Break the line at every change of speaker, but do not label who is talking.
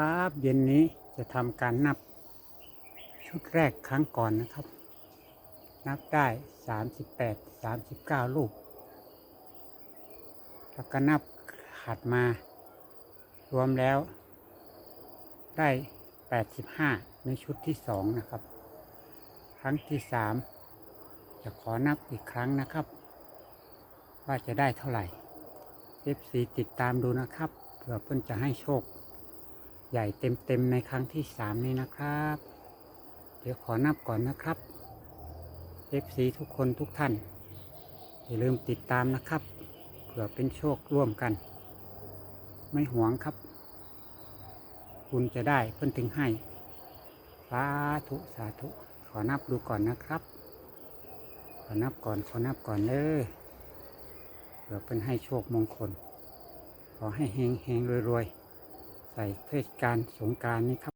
ครับเย็นนี้จะทำการนับ ชุดแรกครั้งก่อนนะครับ นับได้สามสิบแปดสามสิบเก้าลูก แล้วก็นับขัดมา รวมแล้ว ได้แปดสิบห้าในชุดที่สองนะครับ ครั้งที่สามจะขอนับอีกครั้งนะครับ ว่าจะได้เท่าไหร่ FC ติดตามดูนะครับ เผื่อเพื่อนจะให้โชค ใหญ่เต็มๆในครั้งที่สามนี้นะครับ เดี๋ยวขอนับก่อนนะครับ FC ทุกคนทุกท่าน อย่าลืมติดตามนะครับ เผื่อเป็นโชคร่วมกัน ไม่หวงครับ คุณจะได้เพิ่นถึงให้สาธุสาธุขอนับดูก่อนนะครับ ขอนับก่อนขอนับก่อนเลยเผื่อเพิ่นให้โชคมงคล ขอให้เฮงเฮงรวยรวยๆ ใส่เทศกาลสงการนี้ครับ